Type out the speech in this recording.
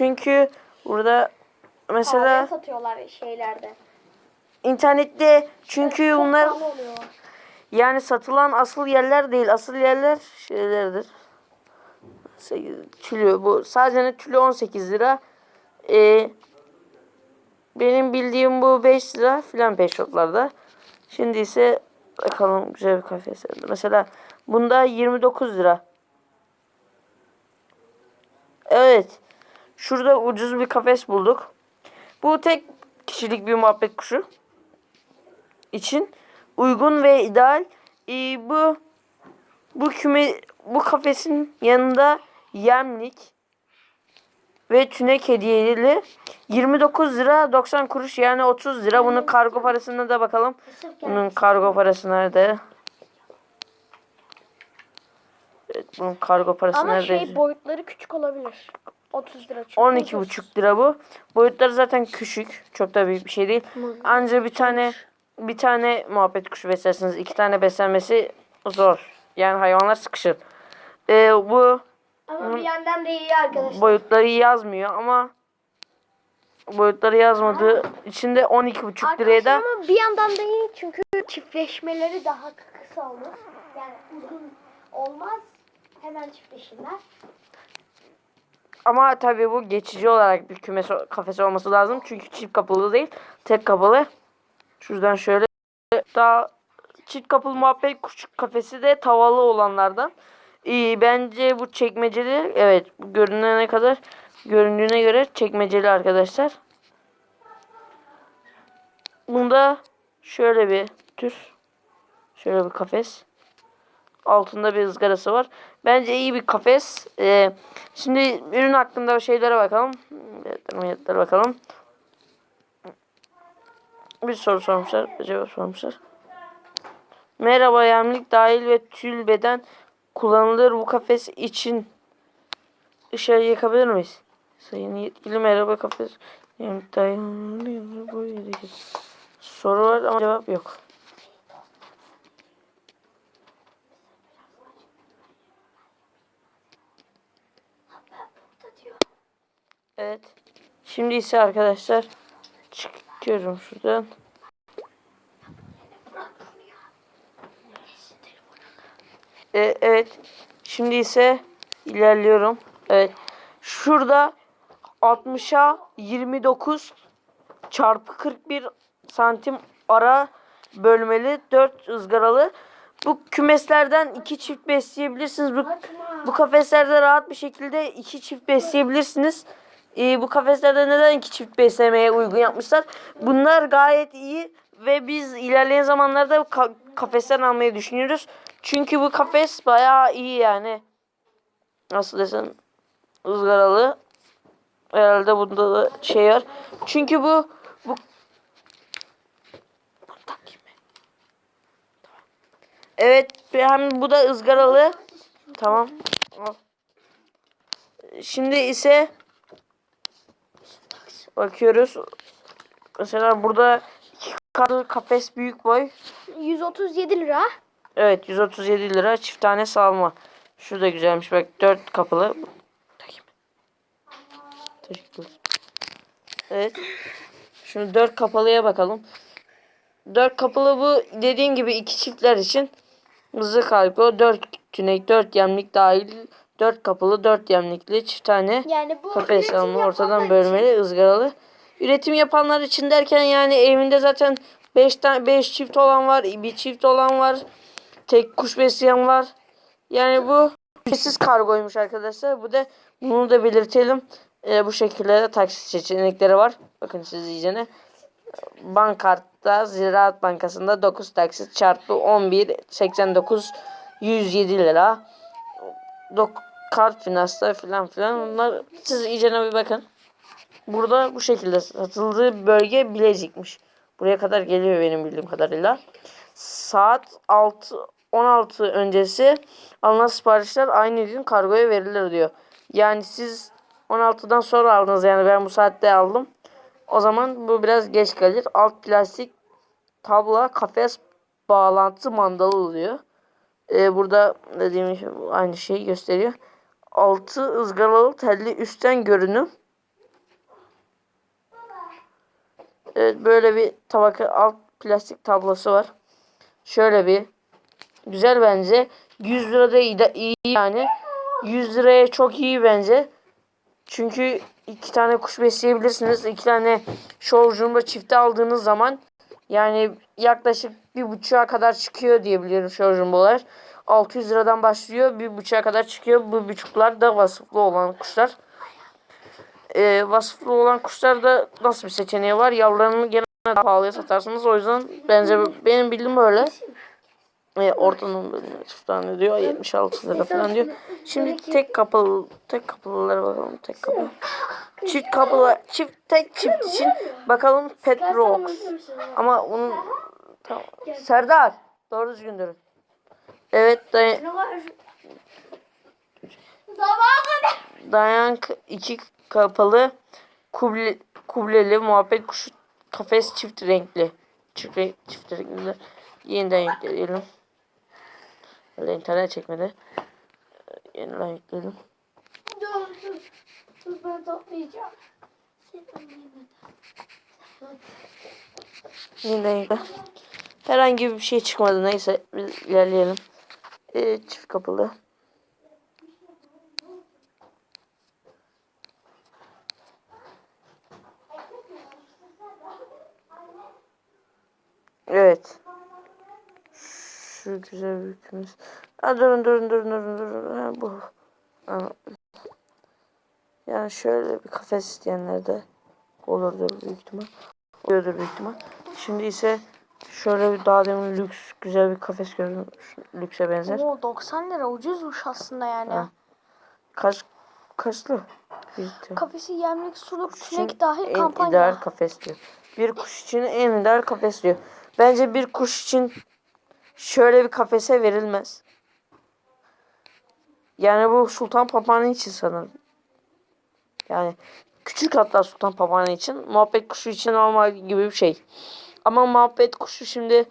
Çünkü burada mesela Pahalıya satıyorlar şeylerde. internette çünkü Çok bunlar pahalı oluyor. yani satılan asıl yerler değil. Asıl yerler şeylerdir. Se- Tülü bu. Sadece tülü 18 lira. Ee, benim bildiğim bu 5 lira filan pet shoplarda. Şimdi ise bakalım güzel bir kafe serdi. Mesela bunda 29 lira. Evet. Şurada ucuz bir kafes bulduk. Bu tek kişilik bir muhabbet kuşu için uygun ve ideal. Ee, bu bu küme bu kafesin yanında yemlik ve tünek hediyeli 29 lira 90 kuruş yani 30 lira. Bunun kargo parasına da bakalım. Bunun kargo parası nerede? Evet, bunun kargo parası Ama nerede? şey boyutları küçük olabilir. 30 lira çünkü. 12,5 lira bu. Boyutları zaten küçük. Çok da büyük bir şey değil. Anca bir tane bir tane muhabbet kuşu beslersiniz. iki tane beslenmesi zor. Yani hayvanlar sıkışır. Ee, bu Ama bir yandan da iyi arkadaşlar. boyutları yazmıyor ama boyutları yazmadığı için de 12,5 liraya da ama bir yandan da iyi çünkü çiftleşmeleri daha kısa olur. Yani uzun olmaz. Hemen çiftleşirler. Ama tabii bu geçici olarak bir kümes kafesi olması lazım. Çünkü çift kapılı değil. Tek kapılı. Şuradan şöyle daha çift kapılı muhabbet kuş kafesi de tavalı olanlardan. İyi bence bu çekmeceli. Evet görünene kadar göründüğüne göre çekmeceli arkadaşlar. Bunda şöyle bir tür. Şöyle bir kafes. Altında bir ızgarası var. Bence iyi bir kafes. Ee, şimdi ürün hakkında şeylere bakalım. Fiyatlara bakalım. Bir soru sormuşlar. Cevap sormuşlar. Merhaba yemlik dahil ve tül beden kullanılır bu kafes için ışığı yakabilir miyiz? Sayın yetkili merhaba kafes yemlik dahil soru var ama cevap yok. Evet. Şimdi ise arkadaşlar çıkıyorum şuradan. E, evet. Şimdi ise ilerliyorum. Evet. Şurada 60'a 29 çarpı 41 santim ara bölmeli 4 ızgaralı. Bu kümeslerden iki çift besleyebilirsiniz. Bu, bu kafeslerde rahat bir şekilde iki çift besleyebilirsiniz. Ee, bu kafeslerde neden iki çift beslemeye uygun yapmışlar? Bunlar gayet iyi ve biz ilerleyen zamanlarda ka- kafesten almayı düşünüyoruz. Çünkü bu kafes bayağı iyi yani. Nasıl desem ızgaralı. Herhalde bunda da şey var. Çünkü bu bu. Evet hem bu da ızgaralı. Tamam. Şimdi ise bakıyoruz. Mesela burada iki katlı kafes büyük boy. 137 lira. Evet 137 lira çift tane salma. Şu da güzelmiş bak 4 kapılı. Takayım. Teşekkürler. Evet. Şunu 4 kapalıya bakalım. 4 kapılı bu dediğim gibi iki çiftler için hızlı kargo 4 tünek 4 yemlik dahil 4 kapılı 4 yemlikli çift tane Yani bu kafes salma ortadan bölmeli ızgaralı. Üretim yapanlar için derken yani evinde zaten 5 tane 5 çift olan var, bir çift olan var. Tek kuş besleyen var. Yani bu ücretsiz kargoymuş arkadaşlar. Bu da bunu da belirtelim. Ee, bu şekilde de taksit seçenekleri var. Bakın siz iyicene. Bankart'ta Ziraat Bankası'nda 9 taksit çarpı 11 89 107 lira. Dok kart finanslar filan filan bunlar siz iyicene bir bakın. Burada bu şekilde satıldığı bölge Bilecik'miş. Buraya kadar geliyor benim bildiğim kadarıyla. Saat 6 16 öncesi alınan siparişler aynı gün kargoya verilir diyor. Yani siz 16'dan sonra aldınız yani ben bu saatte aldım. O zaman bu biraz geç gelir. Alt plastik tabla kafes bağlantı mandalı oluyor e, burada dediğim aynı şeyi gösteriyor. Altı ızgaralı telli üstten görünüm. Evet böyle bir tabaka alt plastik tablası var. Şöyle bir güzel bence. 100 lirada iyi, iyi yani. 100 liraya çok iyi bence. Çünkü iki tane kuş besleyebilirsiniz. İki tane şovcumda çifte aldığınız zaman yani yaklaşık bir buçuğa kadar çıkıyor diye biliyorum şovjumbalar. 600 liradan başlıyor. Bir buçuğa kadar çıkıyor. Bu buçuklar da vasıflı olan kuşlar. Ee, vasıflı olan kuşlarda nasıl bir seçeneği var? Yavrularını gene daha pahalıya satarsınız. O yüzden bence benim bildiğim böyle. Ee, ortanın tane diyor. 76 lira falan diyor. Şimdi tek kapılı tek kapılılara bakalım. Tek kapılı. Çift kapılı çift tek çift için bakalım Petrox. Ama onun tamam. Serdar doğru düzgün durun. Evet day dayan iki kapalı kuble, kubleli muhabbet kuşu kafes çift renkli. Çift, renk, çift renkli. Yeniden yükleyelim. Öyle internet çekmedi. Yeniden yükleyelim. Dur dur. Dur ben toplayacağım. Yeniden yükle. Herhangi bir şey çıkmadı. Neyse biz ilerleyelim. Ee, çift kapılı. Evet. Şu güzel büyükümüz. Ha, durun durun durun durun durun. Ha, bu. Ha. Yani şöyle bir kafes isteyenler de olurdur büyük ihtimal. Oluyordur büyük ihtimal. Şimdi ise şöyle bir daha demin lüks güzel bir kafes gördüm. Şu Lükse benzer. Oo 90 lira ucuzmuş aslında yani. Ha. Kaç kaçlı? Kafesi yemlik suluk tünek dahil en kampanya. ideal kafes diyor. Bir kuş için en ideal kafes diyor. Bence bir kuş için şöyle bir kafese verilmez. Yani bu sultan papağanı için sanırım. Yani küçük hatta sultan papağanı için. Muhabbet kuşu için normal gibi bir şey. Ama muhabbet kuşu şimdi